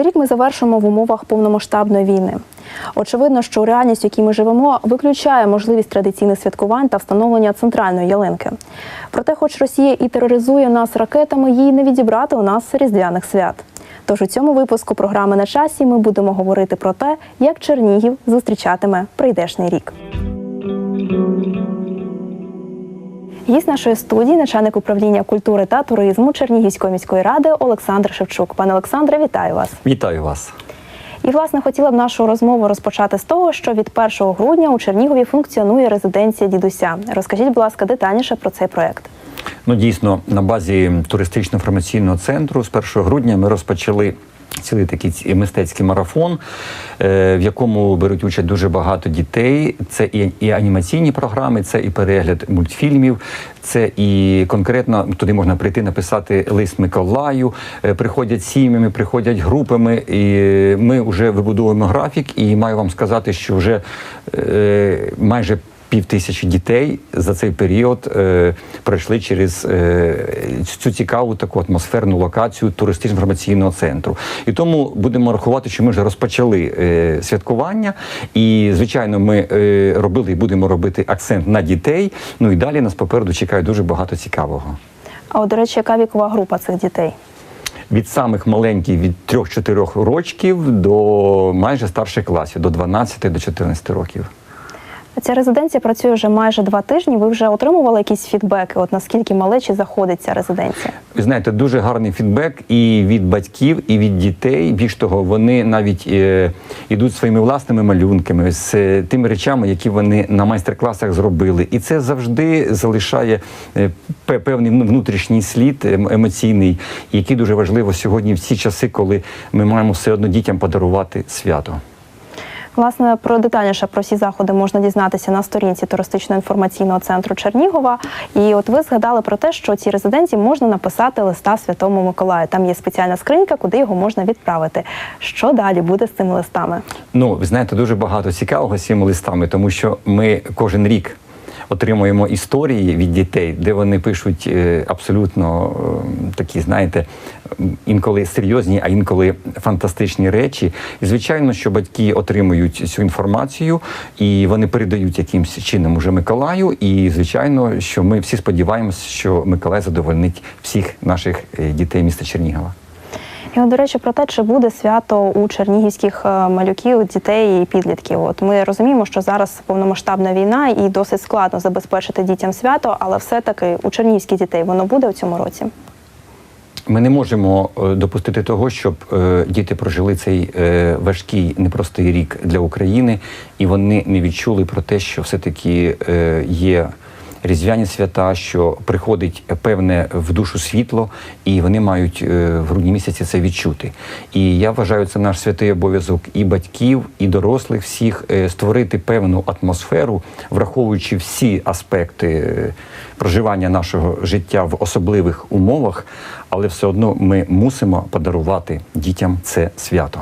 Цей рік ми завершимо в умовах повномасштабної війни. Очевидно, що реальність, в якій ми живемо, виключає можливість традиційних святкувань та встановлення центральної ялинки. Проте, хоч Росія і тероризує нас ракетами, їй не відібрати у нас різдвяних свят. Тож у цьому випуску програми на часі ми будемо говорити про те, як Чернігів зустрічатиме прийдешній рік. Гість нашої студії, начальник управління культури та туризму Чернігівської міської ради Олександр Шевчук. Пане Олександре, вітаю вас. Вітаю вас. І власне хотіла б нашу розмову розпочати з того, що від 1 грудня у Чернігові функціонує резиденція дідуся. Розкажіть, будь ласка, детальніше про цей проект. Ну дійсно, на базі туристично-інформаційного центру з 1 грудня ми розпочали. Цілий такий мистецький марафон, е, в якому беруть участь дуже багато дітей. Це і, і анімаційні програми, це і перегляд мультфільмів, це і конкретно туди можна прийти написати лист Миколаю. Е, Приходять сім'ями, приходять групами. І ми вже вибудовуємо графік. І маю вам сказати, що вже е, майже пів тисячі дітей за цей період е, пройшли через е, цю цікаву таку атмосферну локацію туристично-інформаційного центру. І тому будемо рахувати, що ми вже розпочали е, святкування. І, звичайно, ми е, робили і будемо робити акцент на дітей. Ну і далі нас попереду чекає дуже багато цікавого. А от, до речі, яка вікова група цих дітей? Від самих маленьких від 3-4 років до майже старших класів, до 12 до 14 років. Ця резиденція працює вже майже два тижні. Ви вже отримували якісь фідбеки? От наскільки малечі заходить ця резиденція? Знаєте, дуже гарний фідбек і від батьків, і від дітей. Більш того, вони навіть е, йдуть своїми власними малюнками з е, тими речами, які вони на майстер-класах зробили. І це завжди залишає е, певний ну, внутрішній слід ем- емоційний, який дуже важливо сьогодні в ці часи, коли ми маємо все одно дітям подарувати свято. Власне, про детальніше про всі заходи можна дізнатися на сторінці туристично-інформаційного центру Чернігова. І от ви згадали про те, що цій резиденції можна написати листа Святому Миколаю. Там є спеціальна скринька, куди його можна відправити. Що далі буде з цими листами? Ну, ви знаєте, дуже багато цікавого з цими листами, тому що ми кожен рік отримуємо історії від дітей, де вони пишуть е, абсолютно е, такі, знаєте, інколи серйозні, а інколи фантастичні речі. І звичайно, що батьки отримують цю інформацію і вони передають якимось чином уже Миколаю. І звичайно, що ми всі сподіваємося, що Миколай задовольнить всіх наших е, дітей міста Чернігова. І от, до речі, про те, чи буде свято у чернігівських е, малюків, дітей і підлітків. От ми розуміємо, що зараз повномасштабна війна і досить складно забезпечити дітям свято, але все-таки у чернігівських дітей воно буде у цьому році. Ми не можемо е, допустити того, щоб е, діти прожили цей важкий непростий рік для України, і вони не відчули про те, що все-таки е, є різдвяні свята, що приходить певне в душу світло, і вони мають е, в грудні місяці це відчути. І я вважаю, це наш святий обов'язок і батьків, і дорослих всіх е, створити певну атмосферу, враховуючи всі аспекти е, проживання нашого життя в особливих умовах, але все одно ми мусимо подарувати дітям це свято.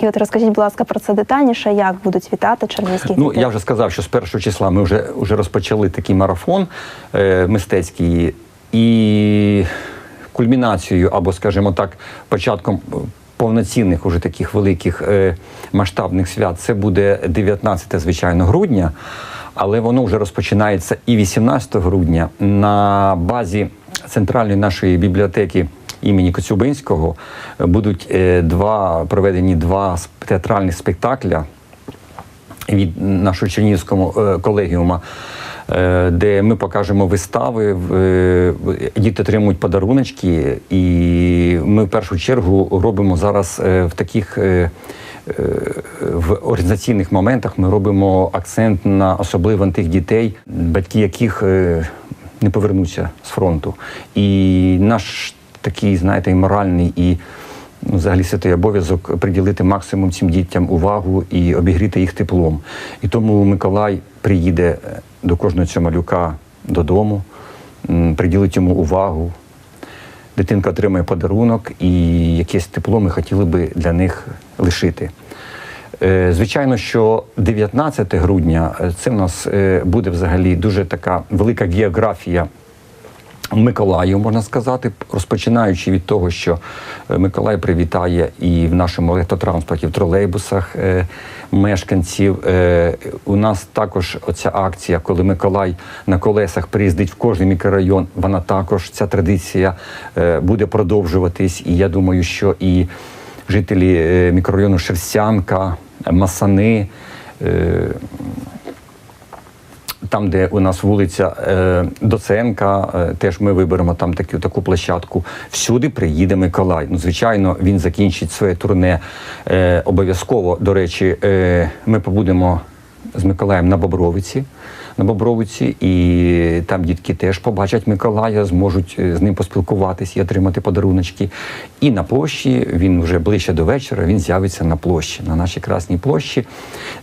І от розкажіть, будь ласка, про це детальніше, як будуть вітати чернігівських Ну я вже сказав, що з першого числа ми вже, вже розпочали такий марафон е, мистецький і кульмінацією, або, скажімо так, початком. Повноцінних уже таких великих е, масштабних свят це буде 19, звичайно, грудня, але воно вже розпочинається і 18 грудня на базі центральної нашої бібліотеки імені Коцюбинського е, будуть е, два проведені два театральних спектакля від нашого чернігівського е, колегіума, де ми покажемо вистави, діти отримують подаруночки, і ми в першу чергу робимо зараз в таких. В організаційних моментах ми робимо акцент на особливо тих дітей, батьки яких не повернуться з фронту. І наш такий, знаєте, і моральний і ну, взагалі святий обов'язок приділити максимум цим дітям увагу і обігріти їх теплом. І тому Миколай приїде е, до кожного цього малюка додому, приділить йому увагу. Дитинка отримає подарунок і якесь тепло ми хотіли би для них лишити. Е, Звичайно, що 19 грудня е, це в нас буде взагалі дуже така велика географія Миколаїв, можна сказати, розпочинаючи від того, що е, Миколай привітає і в нашому електротранспорті, в тролейбусах е, мешканців. Е, у нас також оця акція, коли Миколай на колесах приїздить в кожний мікрорайон, вона також ця традиція е, буде продовжуватись. І я думаю, що і жителі е, мікрорайону Шерстянка, Масани. е, там, де у нас вулиця е, Доценка, е, теж ми виберемо там таку, таку площадку. Всюди приїде Миколай. Ну, звичайно, він закінчить своє турне е, обов'язково. До речі, е, ми побудемо з Миколаєм на Бобровиці. На Бобровиці, і там дітки теж побачать Миколая, зможуть е, з ним поспілкуватись і отримати подаруночки. І на площі він вже ближче до вечора він з'явиться на площі, на нашій красній площі,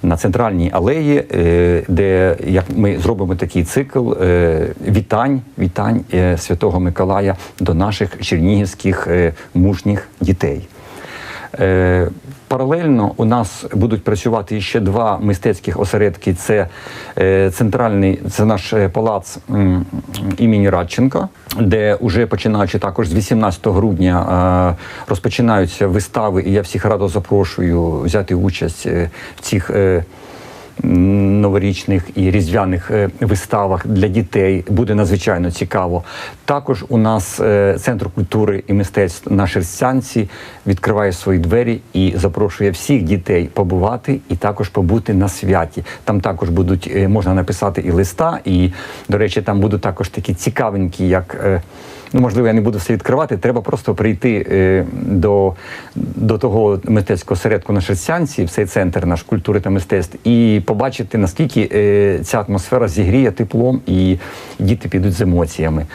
на центральній алеї, е, де як ми зробимо такий цикл е, вітань, вітань Святого Миколая до наших чернігівських мужніх дітей. Е, Паралельно у нас будуть працювати ще два мистецьких осередки. Це е, центральний, це наш е, палац імені Радченка, де вже починаючи також з 18 грудня розпочинаються вистави, і я всіх радо запрошую взяти участь в цих. Новорічних і різдвяних е, виставах для дітей буде надзвичайно цікаво. Також у нас е, центр культури і мистецтв на Шерстянці відкриває свої двері і запрошує всіх дітей побувати і також побути на святі. Там також будуть е, можна написати і листа, і до речі, там будуть також такі цікавенькі, як. Ну, можливо, я не буду все відкривати. Треба просто прийти е, до, до того мистецького середку на Шерстянці, в цей центр наш культури та мистецтв, і побачити, наскільки е, ця атмосфера зігріє теплом, і діти підуть з емоціями.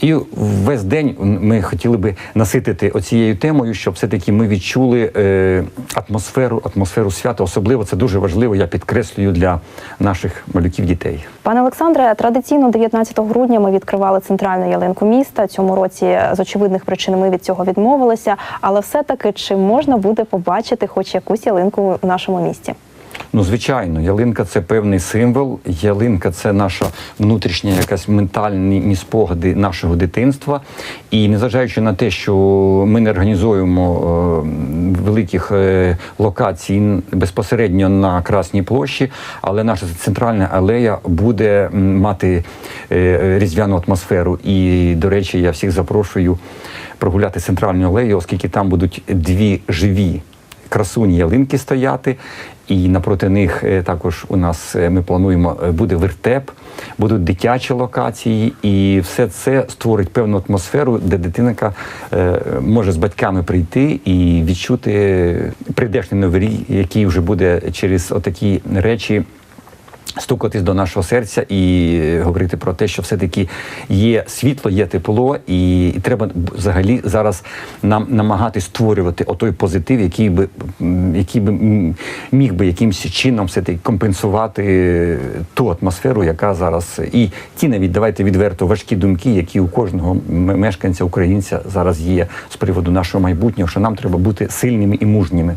І весь день ми хотіли би наситити оцією темою, щоб все-таки ми відчули е, атмосферу, атмосферу свята. Особливо це дуже важливо, я підкреслюю для наших малюків дітей. Пане Олександре, традиційно 19 грудня ми відкривали центральну ялинку міста. Цьому році з очевидних причин ми від цього відмовилися. Але все-таки чи можна буде побачити хоч якусь ялинку в нашому місті? Ну, звичайно, ялинка це певний символ. Ялинка це наша внутрішня якась ментальні спогади нашого дитинства. І незважаючи на те, що ми не організуємо е, великих е, локацій безпосередньо на Красній площі, але наша центральна алея буде мати е, різдвяну атмосферу. І, до речі, я всіх запрошую прогуляти центральну алею, оскільки там будуть дві живі красуні ялинки стояти, і напроти них е, також у нас е, ми плануємо е, буде вертеп, будуть дитячі локації, і все це створить певну атмосферу, де дитинка може з батьками прийти і відчути прийдешній новий рік, який вже буде через отакі речі. Стукатись до нашого серця і говорити про те, що все-таки є світло, є тепло, і, і треба взагалі зараз нам намагатись створювати отой позитив, який би який би міг би якимось чином все-таки компенсувати ту атмосферу, яка зараз і ті навіть давайте відверто важкі думки, які у кожного мешканця українця зараз є з приводу нашого майбутнього, що нам треба бути сильними і мужніми.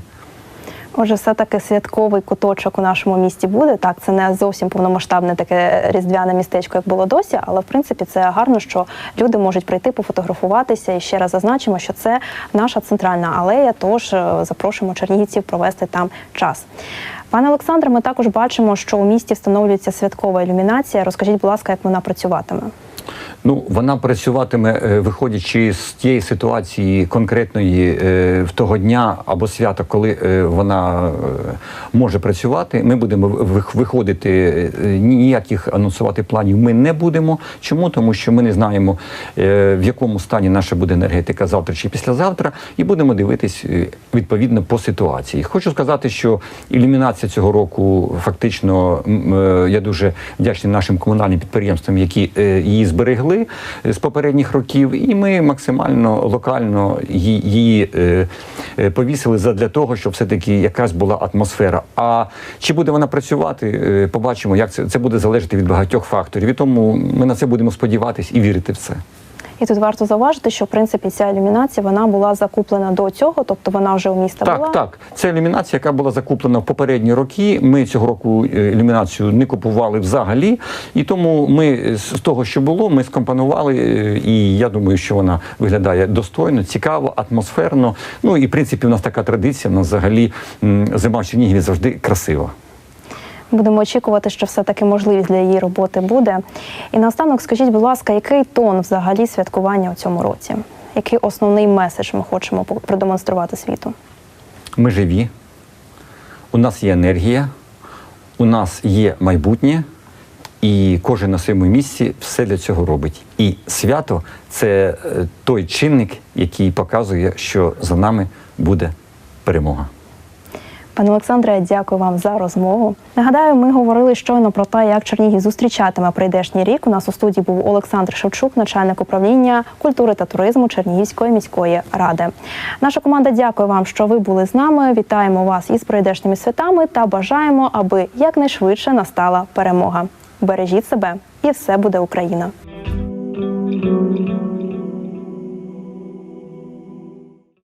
Отже, все-таки святковий куточок у нашому місті буде. Так, це не зовсім повномасштабне таке різдвяне містечко, як було досі, але в принципі це гарно, що люди можуть прийти пофотографуватися. І ще раз зазначимо, що це наша центральна алея. Тож е, запрошуємо чернігівців провести там час. Пане Олександре, ми також бачимо, що у місті встановлюється святкова ілюмінація. Розкажіть, будь ласка, як вона працюватиме? Ну, вона працюватиме, е, виходячи з тієї ситуації конкретної е, в того дня або свята, коли е, вона може працювати. Ми будемо вих- виходити ніяких анонсувати планів. Ми не будемо. Чому? Тому що ми не знаємо, в якому стані наша буде енергетика завтра чи післязавтра, і будемо дивитись відповідно по ситуації. Хочу сказати, що ілюмінація цього року фактично я дуже вдячний нашим комунальним підприємствам, які її зберегли з попередніх років, і ми максимально локально її е, е, повісили задля того, щоб все-таки якась була атмосфера. А чи буде вона працювати, е, побачимо, як це, це буде залежати від багатьох факторів. І тому ми на це будемо сподіватись і вірити в це. І тут варто зауважити, що в принципі ця ілюмінація вона була закуплена до цього, тобто вона вже у міста була. Так, так. Це ілюмінація, яка була закуплена в попередні роки. Ми цього року е, ілюмінацію не купували взагалі, і тому ми з того, що було, ми скомпонували. е, І я думаю, що вона виглядає достойно, цікаво, атмосферно. Ну і в принципі, у нас така традиція. У нас взагалі зима в Чернігові завжди красива. Будемо очікувати, що все-таки можливість для її роботи буде. І наостанок, скажіть, будь ласка, який тон взагалі святкування у цьому році? Який основний меседж ми хочемо продемонструвати світу? Ми живі, у нас є енергія, у нас є майбутнє, і кожен на своєму місці все для цього робить. І свято це е, той чинник, який показує, що за нами буде перемога. Пане Олександре, дякую вам за розмову. Нагадаю, ми говорили щойно про те, як Чернігів зустрічатиме прийдешній рік. У нас у студії був Олександр Шевчук, начальник управління культури та туризму Чернігівської міської ради. Наша команда дякує вам, що ви були з нами. Вітаємо вас із прийдешніми святами та бажаємо, аби якнайшвидше настала перемога. Бережіть себе, і все буде Україна.